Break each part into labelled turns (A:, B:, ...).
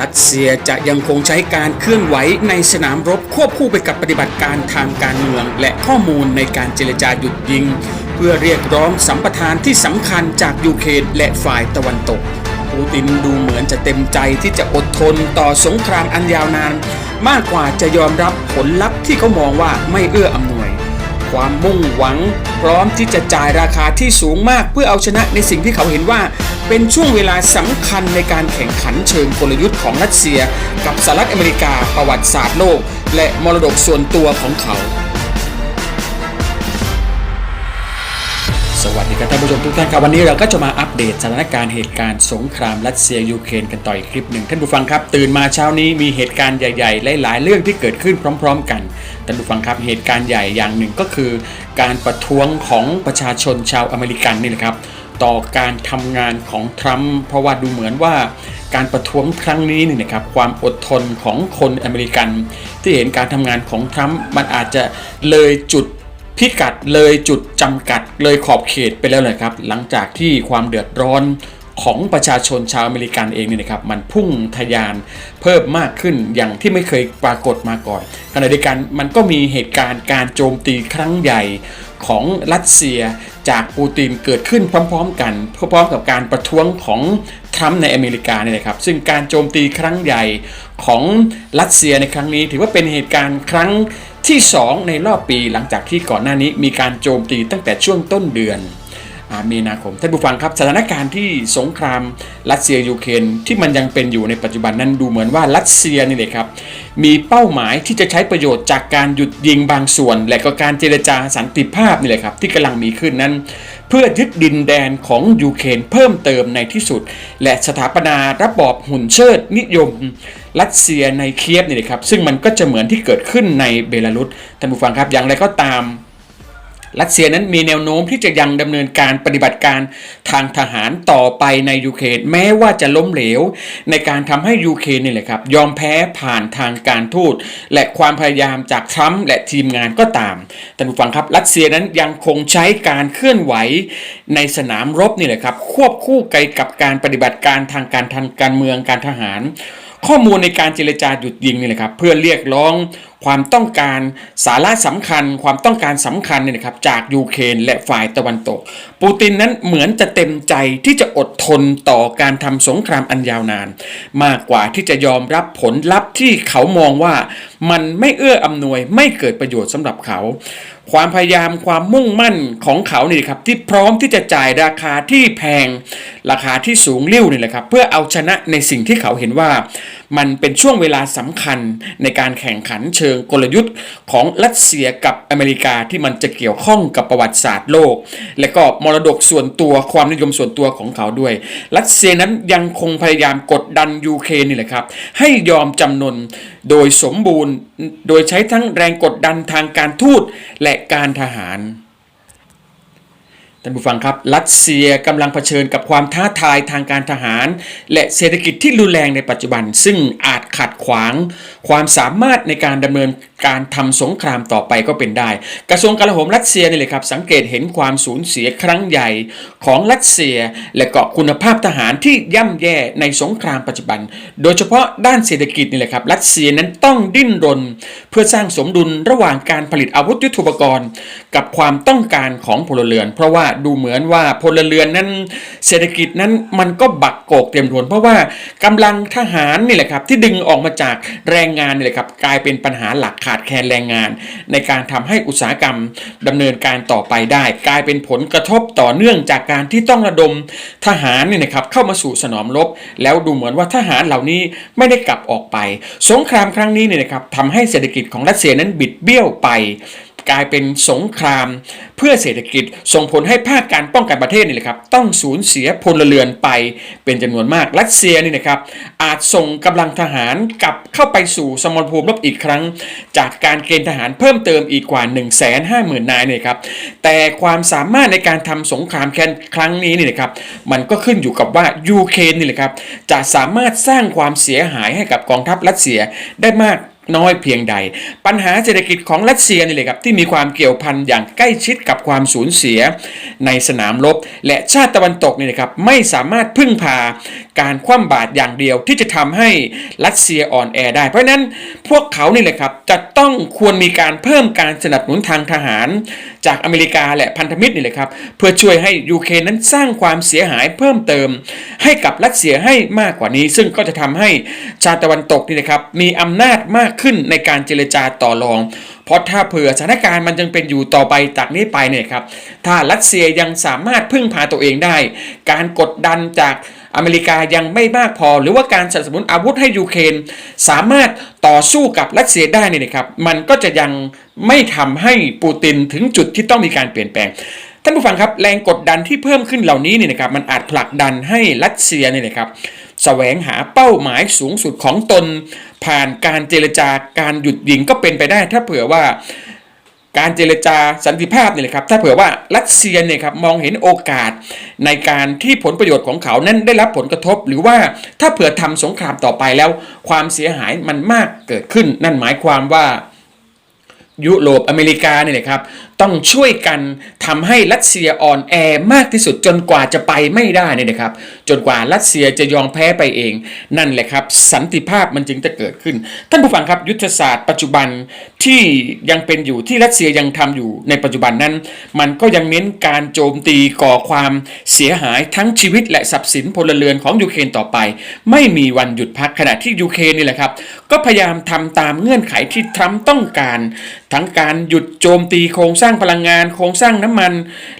A: รัสเซียจะยังคงใช้การเคลื่อนไหวในสนามรบควบคู่ไปกับปฏิบัติการทางการเมือง และข้อมูลในการเจรจาหยุดยิง เพื่อเรียกร้องสัมปทานที่สำคัญจากยูเครนและฝ่ายตะวันตกปูตินดูเหมือนจะเต็มใจที่จะอดทนต่อสงครามอันยาวนาน มากกว่าจะยอมรับผลลัพธ์ที่เขามองว่าไม่เอื้ออำนวย ความมุ่งหวัง พร้อมที่จะจ่ายราคาที่สูงมากเพื่อเอาชนะในสิ่งที่เขาเห็นว่า เป็นช่วงเวลาสำคัญในการแข่งขันเชิงกลยุทธ์ของรัสเซีย กับสหรัฐอเมริกาประวัติศาสตร์โลก และมรดกส่วนตัวของเขา สวัสดีครับท่านผู้ชมทุกท่านครับวันนี้เราก็จะมาอัปเดตสถานการณ์เหตุการณ์สงครามรัสเซียยูเครนกันต่ออีกคลิปหนึ่งท่านผู้ฟังครับ ตื่นมาเช้านี้มีเหตุการณ์ใหญ่ๆหลายๆเรื่องที่เกิดขึ้นพร้อม ๆ กันท่านผู้ฟังครับเหตุการณ์ใหญ่อย่างหนึ่งก็คือ การประท้วงของประชาชนชาวอเมริกันนี่แหละครับ ต่อการทำงานของทรัมป์เพราะว่าดูเหมือนว่าการประท้วงครั้งนี้นี่นะครับความอดทนของคนอเมริกัน ที่เห็นการทำงานของทรัมป์มันอาจจะเลยจุดพิกัดเลยจุดจำกัดเลยขอบเขตไปแล้วเลยครับ หลังจากที่ความเดือดร้อนของประชาชนชาวอเมริกันเองเนี่ยนะครับมันพุ่งทะยานเพิ่มมากขึ้นอย่างที่ไม่เคยปรากฏมาก่อนขณะเดียวกันมันก็มีเหตุการณ์การโจมตีครั้งใหญ่ของรัสเซีย จากปูตินเกิดขึ้นพร้อมๆกันพร้อมๆกับการประท้วงของทรัมป์ในอเมริกาเนี่ยนะครับ ซึ่งการโจมตีครั้งใหญ่ของรัสเซียในครั้งนี้ ถือว่าเป็นเหตุการณ์ครั้งที่ 2 ในรอบปีหลังจากที่ก่อนหน้านี้มีการโจมตีตั้งแต่ช่วงต้นเดือน มีนาคม ท่านผู้ฟังครับสถานการณ์ที่สงครามรัสเซียยูเครนที่มันยังเป็นอยู่ในปัจจุบันนั้นดูเหมือนว่ารัสเซียนี่เลยครับมีเป้าหมายที่จะใช้ประโยชน์จากการหยุดยิงบางส่วน และก็การเจรจาสันติภาพนี่แหละครับที่กำลังมีขึ้นนั้น เพื่อยึดดินแดนของยูเครนเพิ่มเติมในที่สุด และสถาปนาระบอบหุ่นเชิดนิยมรัสเซียในเคียฟนี่นะครับซึ่งมันก็จะเหมือนที่เกิดขึ้นในเบลารุสท่านผู้ฟังครับอย่างไรก็ตาม รัสเซียนั้นมีแนวโน้มที่จะยังดำเนินการปฏิบัติการทางทหารต่อไปในยูเครนแม้ว่าจะล้มเหลว ในการทำให้ยูเครนนี่แหละครับ ยอมแพ้ผ่านทางการทูตและความพยายามจากทรัมป์และทีมงานก็ตามท่านผู้ฟังครับรัสเซียนั้นยังคงใช้การเคลื่อนไหวในสนามรบนี่แหละครับ ควบคู่ไปกับการปฏิบัติการทางการทางการเมืองการทหาร ข้อมูลในการเจรจาหยุดยิงนี่แหละครับเพื่อเรียกร้องความต้องการสาระสำคัญ ความต้องการสำคัญเนี่ยนะครับจากยูเครนและฝ่ายตะวันตก ปูตินนั้นเหมือนจะเต็มใจที่จะอดทนต่อการทำสงครามอันยาวนาน มากกว่าที่จะยอมรับผลลัพธ์ที่เขามองว่ามันไม่เอื้ออำนวยไม่เกิดประโยชน์สำหรับเขา ความพยายามความมุ่งมั่นของเขานี่ครับที่พร้อมที่จะจ่ายราคาที่แพง ราคาที่สูงเลี้ยวนี่แหละครับเพื่อเอาชนะในสิ่งที่เขาเห็นว่ามันเป็นช่วงเวลาสำคัญในการแข่งขันเชิงกลยุทธ์ของรัสเซียกับอเมริกาที่มันจะเกี่ยวข้องกับประวัติศาสตร์โลก และก็มรดกส่วนตัวความนิยมส่วนตัวของเขาด้วย รัสเซียนั้นยังคงพยายามกดดันยูเครนนี่แหละครับ ให้ยอมจำนนโดยสมบูรณ์ โดยใช้ทั้งแรงกดดันทางการทูตและการทหาร ท่านผู้ฟังครับรัสเซียกำลังเผชิญกับความท้าทายทางการทหาร และเศรษฐกิจที่รุนแรงในปัจจุบัน ซึ่งอาจขัดขวาง ความสามารถในการดำเนินการทำสงครามต่อไปก็เป็นได้ กระทรวงกลาโหมรัสเซียนี่เลยครับสังเกตเห็นความสูญเสียครั้งใหญ่ของรัสเซีย และก็คุณภาพทหารที่ย่ำแย่ในสงครามปัจจุบัน โดยเฉพาะด้านเศรษฐกิจนี่แหละครับรัสเซียนั้นต้องดิ้นรน เพื่อสร้างสมดุลระหว่างการผลิตอาวุธยุทโธปกรณ์ กับความต้องการของพลเรือน เพราะว่าดูเหมือนว่าพลเรือนนั้น เศรษฐกิจนั้นมันก็บักโกกเต็มทวน เพราะว่ากำลังทหารนี่แหละครับที่ดึงออกมาจากแรงงานนี่แหละครับกลายเป็นปัญหาหลักขาดแคลนแรงงาน ในการทำให้อุตสาหกรรมดำเนินการต่อไปได้ กลายเป็นผลกระทบต่อเนื่องจากการที่ต้องระดมทหารเนี่ยนะครับเข้ามาสู่สนามรบ แล้วดูเหมือนว่าทหารเหล่านี้ไม่ได้กลับออกไป สงครามครั้งนี้เนี่ยนะครับทำให้เศรษฐกิจของรัสเซียนั้นบิดเบี้ยวไป กลายเป็นสงคราม เพื่อเศรษฐกิจส่งผลให้ภาคการป้องกันประเทศนี่แหละครับต้องสูญเสียพลเรือนไปเป็นจำนวนมากรัสเซียนี่นะครับอาจส่งกำลังทหารกลับเข้าไปสู่สมรภูมิรบอีกครั้ง จากการเกณฑ์ทหารเพิ่มเติมอีกกว่า 1 5 0 0 0 0นายเนี่ยครับแต่ความสามารถในการทำสงครามแค่ครั้งนี้นี่นะครับมันก็ขึ้นอยู่กับว่ายูเครนนี่แหละครับจะสามารถสร้างความเสียหายให้กับกองทัพรัสเซียได้มาก น้อยเพียงใด ปัญหาเศรษฐกิจของรัสเซียนี่เลยครับที่มีความเกี่ยวพันอย่างใกล้ชิดกับความสูญเสียในสนามรบ และชาติตะวันตกนี่นะครับไม่สามารถพึ่งพาการคว่ำบาตรอย่างเดียวที่จะทำให้รัสเซียอ่อนแอได้ เพราะฉะนั้นพวกเขานี่แหละครับจะต้องควรมีการเพิ่มการสนับสนุนทางทหาร จากอเมริกาและพันธมิตรนี่แหละครับเพื่อช่วยให้ยูเครนนั้นสร้างความเสียหายเพิ่มเติม ให้กับรัสเซียให้มากกว่านี้ ซึ่งก็จะทำให้ชาติตะวันตกนี่นะครับมีอำนาจมากขึ้นในการเจรจาต่อรอง เพราะถ้าเผื่อสถานการณ์มันยังเป็นอยู่ต่อไปจากนี้ไปเนี่ยครับ ถ้ารัสเซียยังสามารถพึ่งพาตัวเองได้ การกดดันจากอเมริกายังไม่มากพอ หรือว่าการสนับสนุนอาวุธให้ยูเครนสามารถต่อสู้กับรัสเซียได้เนี่ยนะครับ มันก็จะยังไม่ทำให้ปูตินถึงจุดที่ต้องมีการเปลี่ยนแปลงท่านผู้ฟังครับแรงกดดันที่เพิ่มขึ้นเหล่านี้เนี่ยนะครับมันอาจผลักดันให้รัสเซียเนี่ยนะครับแสวงหาเป้าหมายสูงสุดของตน ผ่านการเจรจาการหยุดยิงก็เป็นไปได้ ถ้าเผื่อว่าการเจรจาสันติภาพนี่ยนะครับ ถ้าเผื่อว่ารัสเซียเนี่ยครับมองเห็นโอกาสในการที่ผลประโยชน์ของเขานั้นได้รับผลกระทบ หรือว่าถ้าเผื่อทำสงครามต่อไปแล้ว ความเสียหายมันมากเกิดขึ้น นั่นหมายความว่ายุโรปอเมริกาเนี่ยนะครับต้องช่วยกันทำให้รัสเซียอ่อนแอมากที่สุดจนกว่าจะไปไม่ได้เนี่ยนะครับ จนกว่ารัสเซียจะยอมแพ้ไปเอง นั่นแหละครับ สันติภาพมันจึงจะเกิดขึ้น ท่านผู้ฟังครับยุทธศาสตร์ปัจจุบันที่ยังเป็นอยู่ที่รัสเซียยังทำอยู่ในปัจจุบันนั้น มันก็ยังเน้นการโจมตีก่อความเสียหายทั้งชีวิตและทรัพย์สินพลเรือนของยูเครนต่อไป ไม่มีวันหยุดพักขณะที่ยูเครนนี่แหละครับ ก็พยายามทำตามเงื่อนไขที่ทรัมป์ต้องการ ทั้งการหยุดโจมตีโครงสร้างางพลังงาน โครงสร้างน้ำมัน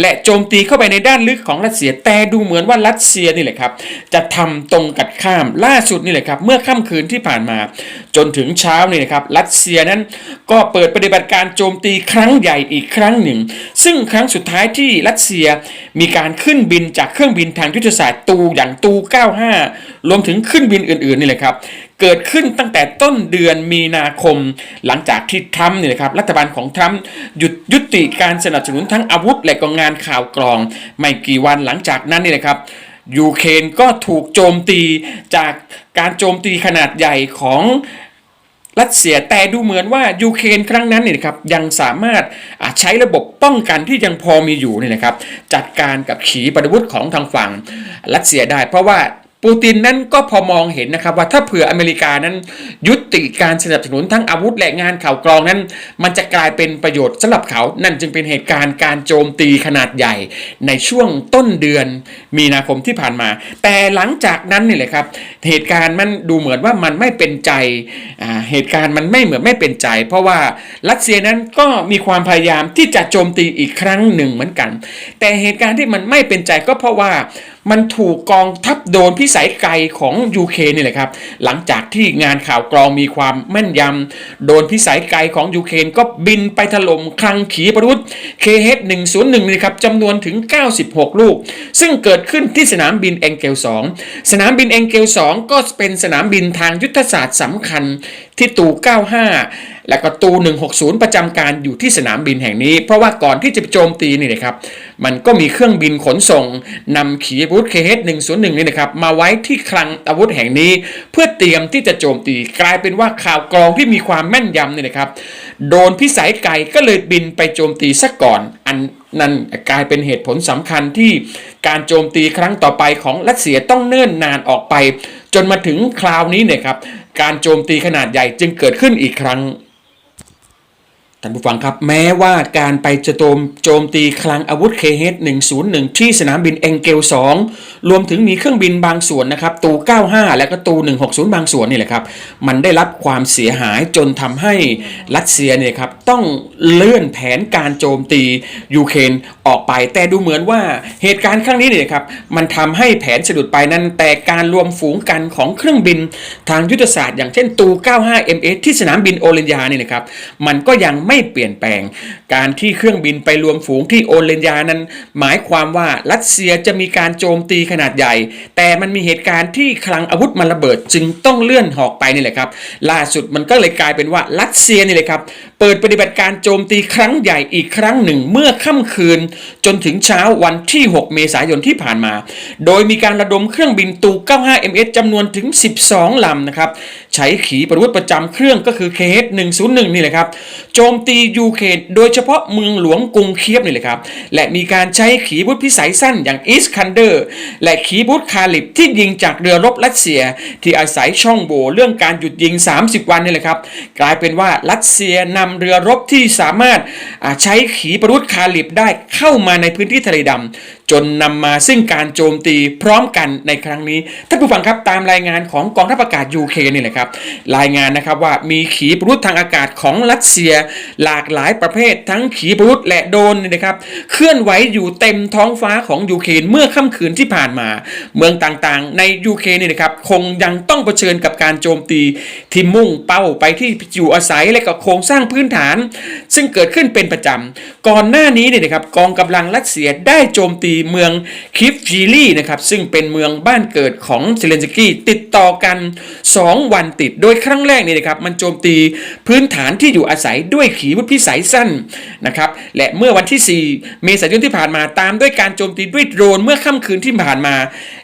A: และโจมตีเข้าไปในด้านลึกของรัสเซียแต่ดูเหมือนว่ารัสเซียนี่แหละครับ จะทำตรงกันข้ามล่าสุดนี่แหละครับ เมื่อค่ำคืนที่ผ่านมา จนถึงเช้านี่นะครับรัสเซียนั้นก็เปิดปฏิบัติการโจมตีครั้งใหญ่อีกครั้งหนึ่ง ซึ่งครั้งสุดท้ายที่รัสเซียมีการขึ้นบินจากเครื่องบินทางยุทธศาสตร์ตูอย่างตู 95 รวมถึงขึ้นบินอื่นๆนี่แหละครับ เกิดขึ้นตั้งแต่ต้นเดือนมีนาคม หลังจากที่ทรัมป์เนี่ยนะครับรัฐบาลของทรัมป์หยุดยุติการสนับสนุนทั้งอาวุธและก็งานข่าวกรอง ไม่กี่วันหลังจากนั้นนี่นะครับยูเครนก็ถูกโจมตีจากการโจมตีขนาดใหญ่ของรัสเซียแต่ดูเหมือนว่ายูเครนครั้งนั้นเนี่ยครับยังสามารถใช้ระบบป้องกันที่ยังพอมีอยู่เนี่ยนะครับ จัดการกับขีปนาวุธของทางฝั่งรัสเซียได้ เพราะว่า ปูตินนั้นก็พอมองเห็นนะครับว่าถ้าเผื่ออเมริกานั้น ยุติการสนับสนุนทั้งอาวุธและงานข่าวกรองนั้น มันจะกลายเป็นประโยชน์สำหรับเขา นั่นจึงเป็นเหตุการณ์การโจมตีขนาดใหญ่ ในช่วงต้นเดือนมีนาคมที่ผ่านมา แต่หลังจากนั้นนี่แหละครับ เหตุการณ์มันดูเหมือนว่ามันไม่เป็นใจ เหตุการณ์มันไม่เหมือนไม่เป็นใจ เพราะว่ารัสเซียนั้นก็มีความพยายามที่จะโจมตีอีกครั้งหนึ่งเหมือนกัน แต่เหตุการณ์ที่มันไม่เป็นใจก็เพราะว่ามันถูกกองทัพโดนพิสัยไกลของยูเคนี่แหละครับ หลังจากที่งานข่าวกรองมีความแม่นยำโดนพิสัยไกลของยูเคนก็บินไปถล่มคลังขีปนาวุธ KH101 นี่ครับจำนวนถึง 96 ลูก ซึ่งเกิดขึ้นที่สนามบินเองเกล 2 สนามบินเองเกล 2 ก็เป็นสนามบินทางยุทธศาสตร์สำคัญที่ตู95 และก็ตู160 ประจำการอยู่ที่สนามบินแห่งนี้ เพราะว่าก่อนที่จะโจมตีนี่นะครับ มันก็มีเครื่องบินขนส่งนำขีปนาวุธ KH101 นี่นะครับ มาไว้ที่คลังอาวุธแห่งนี้ เพื่อเตรียมที่จะโจมตีกลายเป็นว่าข่าวกรองที่มีความแม่นยำนี่นะครับ โดนพิสัยไกลก็เลยบินไปโจมตีซะก่อน อันนั่นกลายเป็นเหตุผลสำคัญที่การโจมตีครั้งต่อไปของรัสเซียต้องเนิ่นนานออกไป จนมาถึงคราวนี้เนี่ยครับ การโจมตีขนาดใหญ่จึงเกิดขึ้นอีกครั้ง ท่านผู้ฟังครับแม้ว่าการไปจะโจมโจมตีคลังอาวุธ KH101 ที่สนามบินเองเกล 2 รวมถึงมีเครื่องบินบางส่วนนะครับตู 95 และก็ตู 160 บางส่วนนี่แหละครับมันได้รับความเสียหายจนทำให้รัสเซียเนี่ยครับต้องเลื่อนแผนการโจมตียูเครนออกไป แต่ดูเหมือนว่าเหตุการณ์ครั้งนี้เนี่ยครับมันทำให้แผนสะดุดไปนั้น แต่การรวมฝูงกันของเครื่องบินทางยุทธศาสตร์ อย่างเช่นตู 95 MS ที่สนามบินโอเลนยาเนี่ยนะครับมันก็ยังไม่ไม่เปลี่ยนแปลง การที่เครื่องบินไปรวมฝูงที่โอเลนยานั้น หมายความว่ารัสเซียจะมีการโจมตีขนาดใหญ่ แต่มันมีเหตุการณ์ที่คลังอาวุธมันระเบิดจึงต้องเลื่อนหอกไปนี่แหละครับ ล่าสุดมันก็เลยกลายเป็นว่ารัสเซียนี่แหละครับ เปิดปฏิบัติการโจมตีครั้งใหญ่อีกครั้งหนึ่งเมื่อค่ำคืน จนถึงเช้าวันที่ 6 เมษายนที่ผ่านมา โดยมีการระดมเครื่องบินตู 95MS จำนวนถึง 12 ลำนะครับ ใช้ขีปนาวุธประจำเครื่องก็คือ KH-101 นี่แหละครับ โจมตียูเครนโดยเฉพาะเมืองหลวงกรุงเคียบนี่แหละครับ และมีการใช้ขีปนาวุธพิสัยสั้นอย่างอิสคันเดอร์ และขีปนาวุธคาลิบที่ยิงจากเรือรบรัสเซีย ที่อาศัยช่องโหว่เรื่องการหยุดยิง 30 วันนี่แหละครับ กลายเป็นว่ารัสเซียนำเรือรบที่สามารถใช้ขีปนาวุธคาลิบได้เข้ามาในพื้นที่ทะเลดำ จนนำมาซึ่งการโจมตีพร้อมกันในครั้งนี้ท่านผู้ฟังครับตามรายงานของกองทัพอากาศยูเคนี่แหละครับรายงานนะครับว่ามีขีปนาวุธทางอากาศของรัสเซีย หลากหลายประเภททั้งขีปนาวุธและโดรนนี่นะครับเคลื่อนไหวอยู่เต็มท้องฟ้าของยูเครนเมื่อค่ำคืนที่ผ่านมา เมืองต่างๆ ในยูเครนนี่นะครับคงยังต้องเผชิญกับการโจมตีที่มุ่งเป้าไปที่อยู่อาศัยและก็โครงสร้างพื้นฐาน ซึ่งเกิดขึ้นเป็นประจำก่อนหน้านี้เนี่ยนะครับกองกำลังรัสเซียได้โจมตีเมืองคิฟจีลีนะครับซึ่งเป็นเมืองบ้านเกิดของเซเลนสกี้ติดต่อกัน 2 วันติดโดยครั้งแรกนี่นะครับมันโจมตีพื้นฐานที่อยู่อาศัยด้วยขีปนาวุธพิสัยสั้นนะครับและเมื่อวันที่ 4 เมษายนที่ผ่านมาตามด้วยการโจมตีด้วยโดรนเมื่อค่ำคืนที่ผ่านมา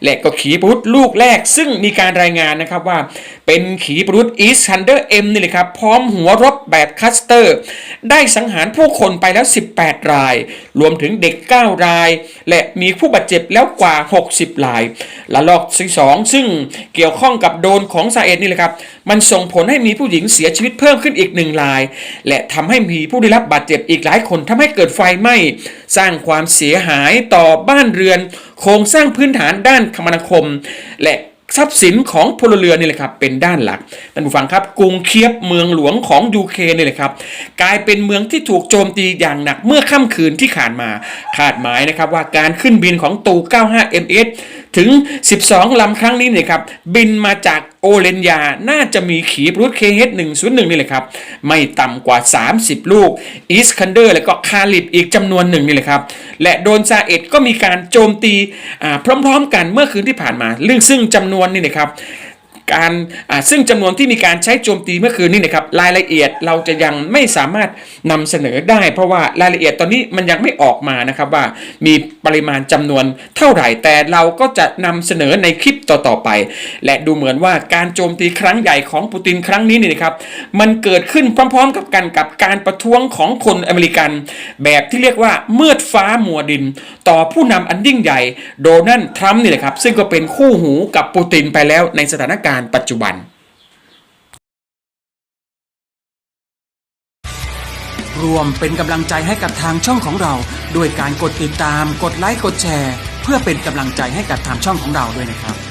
A: และก็ขีปนาวุธลูกแรก ซึ่งมีการรายงานนะครับว่า เป็นขีปนาวุธอีส t ันเดอร์เอ็มนี่แหละครับพร้อมหัวรบแบบคัสเตอร์ ได้สังหารผู้คนไปแล้ว 18 ราย รวมถึงเด็ก 9 ราย และมีผู้บาดเจ็บแล้วกว่า 60รายละลอกที่สองซึ่งเกี่ยวข้องกับโดนของซาเอดนี่แหละครับ มันส่งผลให้มีผู้หญิงเสียชีวิตเพิ่มขึ้นอีกหนึ่งราย และทำให้มีผู้ได้รับบาดเจ็บอีกหลายคนทำให้เกิดไฟไหม้สร้างความเสียหายต่อบ้านเรือน โครงสร้างพื้นฐานด้านคมนาคม และ ทรัพย์สินของพลเรือนนี่แหละครับเป็นด้านหลักท่านผู้ฟังครับกรุงเคียบเมืองหลวงของยูเครนนี่แหละครับกลายเป็นเมืองที่ถูกโจมตีอย่างหนักเมื่อค่ำคืนที่ผ่านมาคาดหมายนะครับว่าการขึ้นบินของตู 95MS ถึง 12 ลำครั้งนี้เนี่ยครับบินมาจากโอเลนยา น่าจะมีขีปนาวุธ KH-101 นี่แหละครับ ไม่ต่ำกว่า 30 ลูกอีสคันเดอร์ และก็คาลิบอีกจำนวนหนึ่งนี่แหละครับ และโดนซาเอ็ดก็มีการโจมตีพร้อมๆ กันเมื่อคืนที่ผ่านมาเรื่องซึ่งจำนวนนี่นะครับ การซึ่งจำนวนที่มีการใช้โจมตีเมื่อคืนนี้นะครับรายละเอียดเราจะยังไม่สามารถนำเสนอได้ เพราะว่ารายละเอียดตอนนี้มันยังไม่ออกมานะครับว่ามีปริมาณจำนวนเท่าไหร่ แต่เราก็จะนำเสนอในคลิปต่อๆไป และดูเหมือนว่าการโจมตีครั้งใหญ่ของปูตินครั้งนี้นี่นะครับมันเกิดขึ้นพร้อม ๆ กับกันกับการประท้วงของคนอเมริกัน แบบที่เรียกว่าเมืดฟ้ามัวดิน ต่อผู้นำอันยิ่งใหญ่โดนัลด์ทรัมป์นี่แหละครับซึ่งก็เป็นคู่หูกับปูตินไปแล้วในสถานการณ์ปัจจุบัน รวมเป็นกำลังใจให้กับทางช่องของเรา ด้วยการกดติดตาม กดไลค์ กดแชร์ เพื่อเป็นกำลังใจให้กับทางช่องของเราด้วยนะครับ